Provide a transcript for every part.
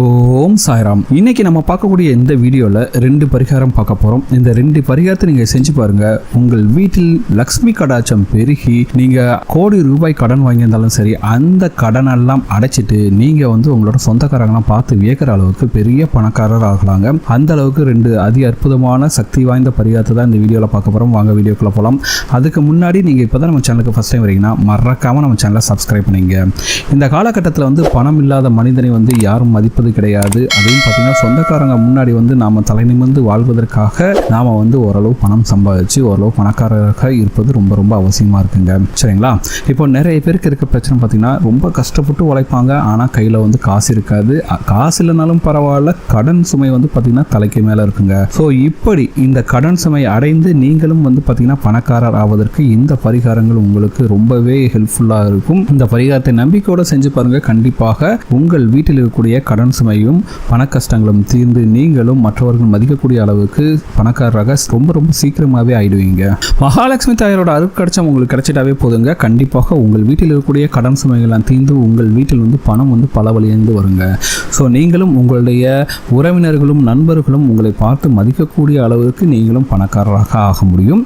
ஓம் சாய்ராம். இன்னைக்கு நம்ம பார்க்கக்கூடிய இந்த வீடியோவில் ரெண்டு பரிகாரம் பார்க்க போகிறோம் இந்த ரெண்டு பரிகாரத்தை நீங்கள் செஞ்சு பாருங்க. உங்கள் வீட்டில் லக்ஷ்மி கடாச்சம் பெருகி நீங்கள் கோடி ரூபாய் கடன் வாங்கியிருந்தாலும் சரி அந்த கடனெல்லாம் அடைச்சிட்டு நீங்கள் வந்து உங்களோட சொந்தக்காரங்களாம் பார்த்து வியக்கிற அளவுக்கு பெரிய பணக்காரர் ஆகலாங்க. அந்த அளவுக்கு ரெண்டு அதி அற்புதமான சக்தி வாய்ந்த பரிகாரத்தை தான் இந்த வீடியோவில் பார்க்க போகிறோம் வாங்க வீடியோக்குள்ளே போகலாம் அதுக்கு முன்னாடி நீங்கள் இப்போ தான் நம்ம சேனலுக்கு ஃபஸ்ட் டைம் வரீங்கன்னா மறக்காமல் நம்ம சேனலை சப்ஸ்கிரைப் பண்ணிங்க. இந்த காலகட்டத்தில் வந்து பணம் இல்லாத மனிதனை வந்து யாரும் மதிப்பது கிடையாது. அதையும் பார்த்தீங்கன்னா சொந்தக்காரங்க முன்னாடி வந்து நாம் தலை நிமிர்ந்து வாழ்வதற்காக நாம் வந்து ஓரளவு பணம் சம்பாதிச்சு ஓரளவு பணக்காரராக இருப்பது ரொம்ப ரொம்ப அவசியமாக இருக்குங்க. சரிங்களா? இப்போ நிறைய பேருக்கு இருக்க பிரச்சனை பார்த்தீங்கன்னா ரொம்ப கஷ்டப்பட்டு உழைப்பாங்க. ஆனால் கையில் வந்து காசு இருக்காது. காசு இல்லைனாலும் பரவாயில்ல. கடன் சுமை வந்து பார்த்தீங்கன்னா தலைக்கு மேலே இருக்குங்க. ஸோ இப்படி இந்த கடன் சுமை அடைந்து நீங்களும் வந்து பார்த்தீங்கன்னா பணக்காரர் ஆவதற்கு இந்த பரிகாரங்கள் உங்களுக்கு ரொம்பவே ஹெல்ப்ஃபுல்லாக இருக்கும். இந்த பரிகாரத்தை நம்பிக்கையோட செஞ்சு பாருங்கள் கண்டிப்பாக உங்கள் வீட்டில் இருக்கக்கூடிய கடன் சுமையும் பண கஷ்டங்களும் தீர்ந்து நீங்களும் மற்றவர்கள் மதிக்கக்கூடிய அளவுக்கு பணக்காரராக ரொம்ப ரொம்ப சீக்கிரமாகவே ஆயிடுவீங்க. மகாலட்சுமி தாயாரோட அருட்கடைச்சம் உங்களுக்கு கிடைச்சிட்டாவே போதுங்க. கண்டிப்பாக உங்கள் வீட்டில் இருக்கக்கூடிய கடன் சுமைகள்லாம் தீர்ந்து உங்கள் வீட்டில் வந்து பணம் வந்து பல வழியிருந்து வருங்க. ஸோ நீங்களும் உங்களுடைய உறவினர்களும் நண்பர்களும் உங்களை பார்த்து மதிக்கக்கூடிய அளவுக்கு நீங்களும் பணக்காரராக ஆக முடியும்.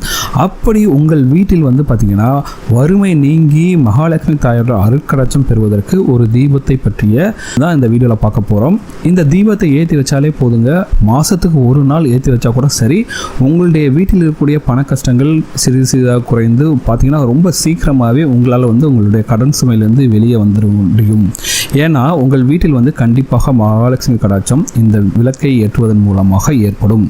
அப்படி உங்கள் வீட்டில் வந்து பார்த்தீங்கன்னா வறுமை நீங்கி மகாலட்சுமி தாயோட அருட்கடச்சம் பெறுவதற்கு ஒரு தீபத்தை பற்றிய தான் இந்த வீடியோவில் பார்க்க போகிறோம் இந்த தீபத்தை ஏற்றி வச்சாலே போதுங்க. மாதத்துக்கு ஒரு நாள் ஏற்றி வச்சா கூட சரி. உங்களுடைய வீட்டில் இருக்கக்கூடிய பண கஷ்டங்கள் சிறிது சிறிதாக குறைந்து பார்த்தீங்கன்னா ரொம்ப சீக்கிரமாகவே உங்களால் வந்து உங்களுடைய கடன் சுமையிலேருந்து வெளியே வந்துட முடியும். ஏன்னா உங்கள் வீட்டில் வந்து கண்டிப்பாக மகாலட்சுமி கடாட்சம் இந்த விளக்கை ஏற்றுவதன் மூலமாக ஏற்படும்.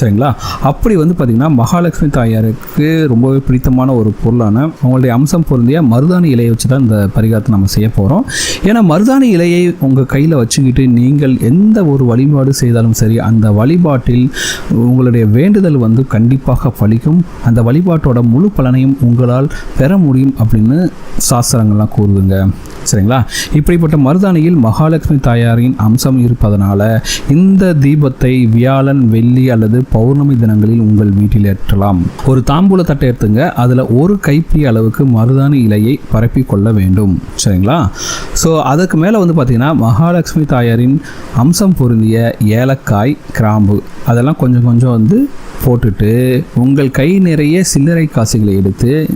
சரிங்களா? அப்படி வந்து பார்த்திங்கன்னா மகாலட்சுமி தாயாருக்கு ரொம்பவே பிடித்தமான ஒரு பொருளான உங்களுடைய அம்சம் பொருந்திய மருதாணி இலையை வச்சு தான் இந்த பரிகாரத்தை நம்ம செய்ய போகிறோம் ஏன்னா மருதாணி இலையை உங்கள் கையில் வச்சுக்கிட்டு நீங்கள் எந்த ஒரு வழிபாடு செய்தாலும் சரி அந்த வழிபாட்டில் உங்களுடைய வேண்டுதல் வந்து கண்டிப்பாக பலிக்கும். அந்த வழிபாட்டோட முழு பலனையும் உங்களால் பெற முடியும் அப்படின்னு சாஸ்திரங்கள்லாம் கூறுதுங்க. சரிங்களா? இப்படிப்பட்ட மருதாணியில் மகாலட்சுமி தாயாரின் அம்சம் இருப்பதனால இந்த தீபத்தை வியாழன் வெள்ளி அல்லது பௌர்ணமி தினங்களில் உங்கள் வீட்டில் ஏற்றலாம். ஒரு தாம்பூல தட்டை எடுத்துங்க. அதில் ஒரு கைப்பிடி அளவுக்கு மருதாணி இலையை பரப்பி கொள்ள வேண்டும். சரிங்களா? ஸோ அதுக்கு மேலே வந்து பார்த்தீங்கன்னா மகாலட்சுமி தாயாரின் அம்சம் பொருந்திய ஏலக்காய் கிராம்பு. அதெல்லாம் கொஞ்சம் கொஞ்சம் வந்து போட்டுட்டு உங்கள் கை நிறைய சில்லறை காசுகளை எடுத்து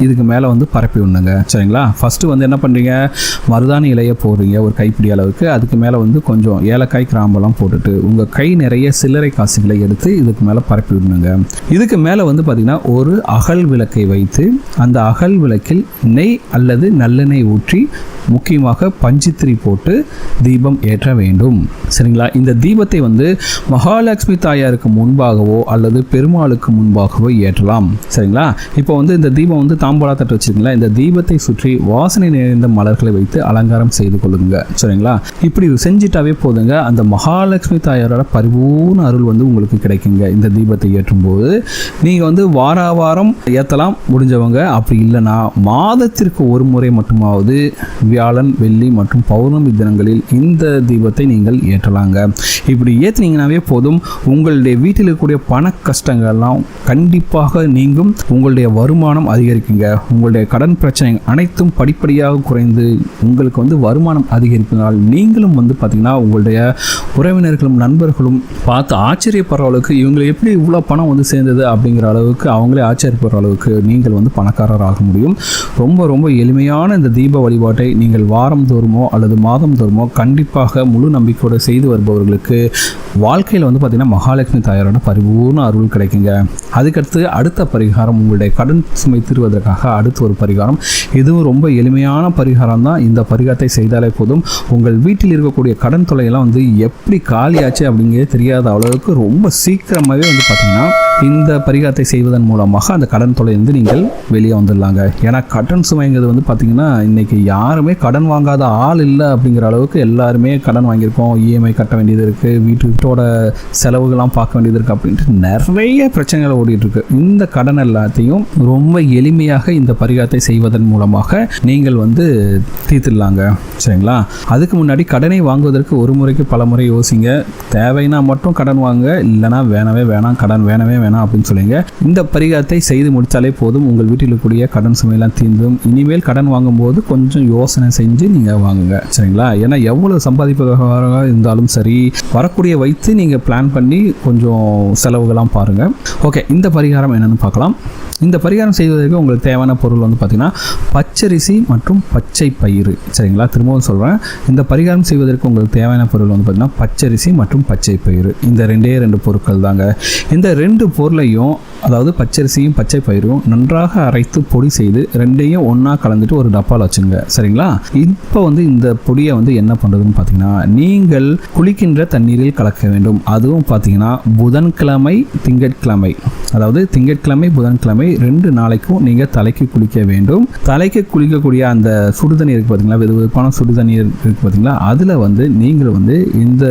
இதுக்கு மேலே வந்து பரப்பி விடணுங்க. சரிங்களா? ஃபஸ்ட்டு வந்து என்ன பண்ணுறீங்க மருதாணி இலையை போடுறீங்க ஒரு கைப்பிடி அளவுக்கு. அதுக்கு மேலே வந்து கொஞ்சம் ஏலக்காய் கிராம்பெல்லாம் போட்டுட்டு உங்கள் கை நிறைய சில்லறை காசுகளை எடுத்து இதுக்கு மேலே பரப்பி விடணுங்க. இதுக்கு மேலே வந்து பார்த்திங்கன்னா ஒரு அகல் விளக்கை வைத்து அந்த அகல் விளக்கில் நெய் அல்லது நல்லெண்ணெய் ஊற்றி முக்கியமாக பஞ்சித்திரி போட்டு தீபம் ஏற்ற வேண்டும். சரிங்களா? இந்த தீபத்தை வந்து மகாலட்சுமி தாயாருக்கு முன்பாகவோ அல்லது பெருமாளுக்கு முன்பாகவோ ஏற்றலாம். சரிங்களா? இப்போ வந்து இந்த தீபம் வந்து தாம்பாளா தட்டு வச்சிருக்கீங்களா? இந்த தீபத்தை சுற்றி வாசனை நிறைந்த மலர்களை வைத்து அலங்காரம் செய்து கொள்ளுங்க. சரிங்களா? இப்படி செஞ்சிட்டாவே போதுங்க. அந்த மகாலட்சுமி தாயாரோட பரிபூர்ண அருள் வந்து உங்களுக்கு கிடைக்குங்க. இந்த தீபத்தை ஏற்றும் போது நீங்கள் வந்து வார வாரம் ஏற்றலாம் முடிஞ்சவங்க. அப்படி இல்லைன்னா மாதத்திற்கு ஒரு முறை மட்டுமாவது வியாழன் வெள்ளி மற்றும் பௌர்ணமி தினங்களில் இந்த தீபத்தை நீங்கள் ஏற்றலாங்க. இப்படி ஏற்றுனீங்கனாவே போதும். உங்களுடைய வீட்டில் இருக்கக்கூடிய பண கஷ்டங்கள்லாம் கண்டிப்பாக நீங்கும். உங்களுடைய வருமானம் அதிகரிக்குங்க உங்களுடைய கடன் பிரச்சனை அனைத்தும் படிப்படியாக குறைந்து உங்களுக்கு வந்து வருமானம் அதிகரிப்பதனால் நீங்களும் வந்து பார்த்திங்கன்னா உங்களுடைய உறவினர்களும் நண்பர்களும் பார்த்து ஆச்சரியப்படுற அளவுக்கு இவங்களை எப்படி இவ்வளோ பணம் வந்து சேர்ந்தது அப்படிங்கிற அளவுக்கு அவங்களே ஆச்சரியப்படுற அளவுக்கு நீங்கள் வந்து பணக்காரராக முடியும். ரொம்ப ரொம்ப எளிமையான இந்த தீப வழிபாட்டை நீங்கள் வாரம் தோறுமோ அல்லது மாதம் தோறுமோ கண்டிப்பாக முழு நம்பிக்கையோடு செய்து வருபவர்களுக்கு வாழ்க்கையில் வந்து பார்த்திங்கன்னா மகாலட்சுமி தாயாரோட பரிபூர்ண அருள் கிடைக்குங்க. அதுக்கடுத்து அடுத்த பரிகாரம் உங்களுடைய கடன் சுமை தீர்வதற்காக அடுத்த ஒரு பரிகாரம். இதுவும் ரொம்ப எளிமையான பரிகாரம் தான் இந்த பரிகாரத்தை செய்தாலே போதும். உங்கள் வீட்டில் இருக்கக்கூடிய கடன் தொலையெல்லாம் வந்து எப்படி காலியாச்சு அப்படிங்கிறது தெரியாத அளவுக்கு ரொம்ப சீக்கிரமாகவே வந்து பார்த்திங்கன்னா இந்த பரிகாரத்தை செய்வதன் மூலமாக அந்த கடன் தொலைந்து நீங்கள் வெளியே வந்துடலாங்க. ஏன்னா கடன் சுமைங்கிறது வந்து பார்த்திங்கன்னா இன்றைக்கி யாருமே கடன் வாங்காத ஆள் இல்லை அப்படிங்கிற அளவுக்கு எல்லாருமே கடன் வாங்கியிருக்கோம் இஎம்ஐ கட்ட வேண்டியது இருக்குது வீட்டோட செலவுகள்லாம் பார்க்க வேண்டியது இருக்குது அப்படின்ட்டு நிறைய பிரச்சனைகள் ஓடிட்டுருக்கு. இந்த கடன் எல்லாத்தையும் ரொம்ப எளிமையாக இந்த பரிகாரத்தை செய்வதன் மூலமாக நீங்கள் வந்து தீர்த்துடலாங்க. சரிங்களா? அதுக்கு முன்னாடி கடனை வாங்குவதற்கு ஒரு முறைக்கு பல முறை யோசிங்க. தேவைன்னா மட்டும் கடன் வாங்க இல்லைன்னா வேணவே வேணாம். கடன் வேணவே வேணாம் அப்படின்னு சொல்லுங்க. இந்த பரிகாரத்தை செய்து முடித்தாலே போதும். உங்கள் வீட்டில் இருக்கக்கூடிய கடன் சுமையெல்லாம் தீர்ந்தும். இனிமேல் கடன் வாங்கும்போது கொஞ்சம் யோசனை செஞ்சு நீங்கள் வாங்குங்க. சரிங்களா? ஏன்னா எவ்வளோ சம்பாதிப்பதாக இருந்தாலும் சரி வரக்கூடிய வைத்து நீங்கள் பிளான் பண்ணி கொஞ்சம் செலவுகள்லாம் பாருங்கள் ஓகே இந்த பரிகாரம் என்னென்னு பார்க்கலாம். இந்த பரிகாரம் செய்வதற்கு உங்களுக்கு தேவையான பொருள் வந்து பார்த்திங்கன்னா பச்சரிசி மற்றும் பச்சை பயிறு. சரிங்களா? திரும்பவும் சொல்கிறேன் இந்த பரிகாரம் செய்வதற்கு உங்களுக்கு தேவையான பொருள் வந்து பார்த்திங்கன்னா பச்சரிசி மற்றும் பச்சை பயிறு. இந்த ரெண்டே ரெண்டு பொருட்கள் தாங்க. இந்த ரெண்டு பொருளையும் அதாவது பச்சரிசியும் பச்சை பயிரும் நன்றாக அரைத்து பொடி செய்து ரெண்டையும் ஒன்றா கலந்துட்டு ஒரு டப்பாவில் வச்சுங்க. சரிங்களா? இப்போ வந்து இந்த பொடியை வந்து என்ன பண்ணுறதுன்னு பார்த்தீங்கன்னா நீங்கள் குளிக்கின்ற தண்ணீரில் கலக்க வேண்டும். அதுவும் பார்த்தீங்கன்னா புதன்கிழமை திங்கட்கிழமை. அதாவது திங்கட்கிழமை புதன்கிழமை ரெண்டு நாளைக்கும் நீங்கள் தலைக்கு குளிக்க வேண்டும். தலைக்கு குளிக்கக்கூடிய அந்த சுடுதண்ணீர் இருக்குது பார்த்தீங்களா வெது வெதுப்பான சுடுதண்ணீர் இருக்குது பார்த்தீங்களா அதில் வந்து நீங்கள் வந்து இந்த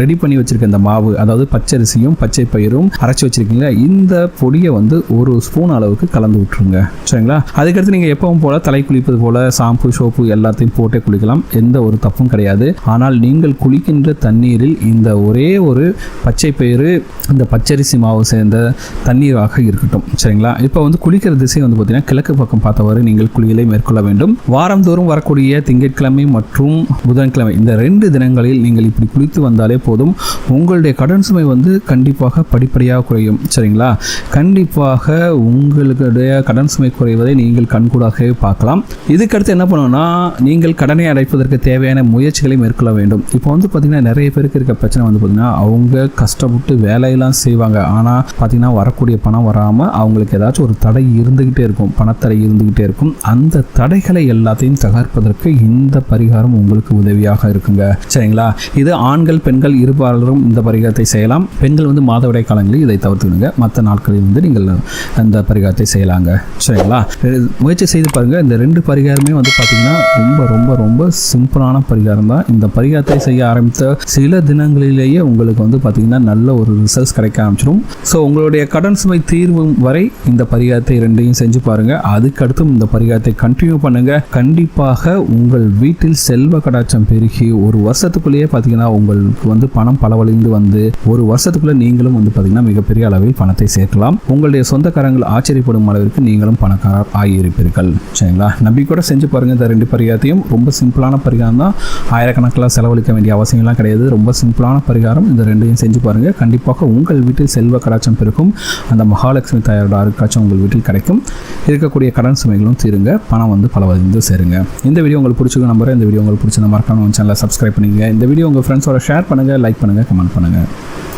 ரெடி பண்ணி வச்சிருக்க இந்த மாவு அதாவது பச்சரிசியும் பச்சை பயிரும் அரைச்சி வச்சிருக்கீங்களா இந்த பொடியை வந்து ஒரு ஸ்பூன் அளவுக்கு கலந்து விட்டுருங்க. சரிங்களா? அதுக்கடுத்து நீங்கள் எப்பவும் போல தலை குளிப்பது போல ஷாம்பு சோப்பு எல்லாத்தையும் போட்டே குளிக்கலாம். எந்த ஒரு தப்பும் கிடையாது. ஆனால் நீங்கள் குளிக்கின்ற தண்ணீரில் இந்த ஒரே ஒரு பச்சை பயிறு இந்த பச்சரிசி மாவு சேர்ந்த தண்ணீராக இருக்கட்டும். சரிங்களா? இப்போ வந்து குளிக்கிற திசை வந்து பார்த்தீங்கன்னா கிழக்கு பக்கம் பார்த்தவாறு நீங்கள் குளியலை மேற்கொள்ள வேண்டும். வாரந்தோறும் வரக்கூடிய திங்கட்கிழமை மற்றும் புதன்கிழமை இந்த ரெண்டு தினங்களில் நீங்கள் இப்படி குளித்து வந்தாலே போதும். உங்களுடைய கடன் சுமை வந்து கண்டிப்பாக படிப்படியாக குறையும். சரிங்களா? கண்டிப்பாக உங்களுடைய கடன் சுமை குறைவதை நீங்கள் கண்கூடாகவே பார்க்கலாம். இதுக்கடுத்து என்ன பண்ணணும்னா நீங்கள் கடனை அடைப்பதற்கு தேவையான முயற்சிகளை மேற்கொள்ள வேண்டும். இப்போ வந்து பார்த்தீங்கன்னா நிறைய பேருக்கு இருக்க பிரச்சனை வந்து பார்த்தீங்கன்னா அவங்க கஷ்டப்பட்டு வேலையெல்லாம் செய்வாங்க. ஆனால் பார்த்தீங்கன்னா வரக்கூடிய பணம் வராமல் அவங்களுக்கு ஏதாச்சும் ஒரு தடை இருந்துக்கிட்டே இருக்கும். பணத்தடை இருந்துக்கிட்டே இருக்கும். அந்த தடைகளை எல்லாத்தையும் தகர்ப்பதற்கு இந்த பரிகாரம் உங்களுக்கு உதவியாக இருக்குங்க. சரிங்களா? இது ஆண்கள் பெண்கள் இருபாலரும் இந்த பரிகாரத்தை செய்யலாம். பெண்கள் வந்து மாதவிடை காலங்களில் இதை தவிர்த்துக்கணும். தவிர்த்துடுங்க மற்ற நாட்களில் வந்து நீங்கள் அந்த பரிகாரத்தை செய்யலாங்க. சரிங்களா? முயற்சி செய்து பாருங்கள் இந்த ரெண்டு பரிகாரமே வந்து பார்த்தீங்கன்னா ரொம்ப ரொம்ப ரொம்ப சிம்பிளான பரிகாரம் தான். இந்த பரிகாரத்தை செய்ய ஆரம்பித்த சில தினங்களிலேயே உங்களுக்கு வந்து பார்த்தீங்கன்னா நல்ல ஒரு ரிசல்ட்ஸ் கிடைக்க ஆரம்பிச்சிடும். ஸோ உங்களுடைய கடன் சுமை தீர்வும் வரை இந்த பரிகாரத்தை ரெண்டையும் செஞ்சு பாருங்க. அதுக்கடுத்தும் இந்த பரிகாரத்தை கண்டினியூ பண்ணுங்க. கண்டிப்பாக உங்கள் வீட்டில் செல்வ கடாச்சம் பெருகி ஒரு வருஷத்துக்குள்ளேயே பார்த்தீங்கன்னா உங்களுக்கு வந்து பணம் பலவழிந்து வந்து ஒரு வருஷத்துக்குள்ள நீங்களும் வந்து பார்த்தீங்கன்னா மிகப்பெரிய அளவில் பணத்தை சேர்க்கலாம். உங்களுடைய சொந்தக்காரங்கள் ஆச்சரியப்படும் அளவிற்கு நீங்களும் பணக்காரர் ஆகியிருப்பீர்கள். சரிங்களா? நம்பிக்கையோட செஞ்சு பாருங்க. இந்த ரெண்டு பரிகாரத்தையும். ரொம்ப சிம்பிளான பரிகாரம் தான். ஆயிரக்கணக்கில் செலவழிக்க வேண்டிய அவசியம்லாம் கிடையாது. ரொம்ப சிம்பிளான பரிகாரம். இந்த ரெண்டையும் செஞ்சு பாருங்க. கண்டிப்பாக உங்கள் வீட்டில் செல்வ கடாச்சம் பிறக்கும் அந்த மகாலட்சுமி தாயாரோட அருட்காட்சம் உங்கள் வீட்டில் கிடைக்கும். இருக்கக்கூடிய கடன் சுமைகளும் தீருங்க. பணம் வந்து பல வந்து சேருங்க. இந்த வீடியோ உங்களுக்கு பிடிச்சிருக்க நம்பரை இந்த வீடியோ உங்களுக்கு பிடிச்சிருந்த மறக்காம சேனலை சப்ஸ்கிரைப் பண்ணிக்கங்க. இந்த வீடியோ உங்கள் ஃப்ரெண்ட்ஸோட ஷேர் பண்ணுங்கள் லைக் பண்ணுங்கள் கமெண்ட் பண்ணுங்கள்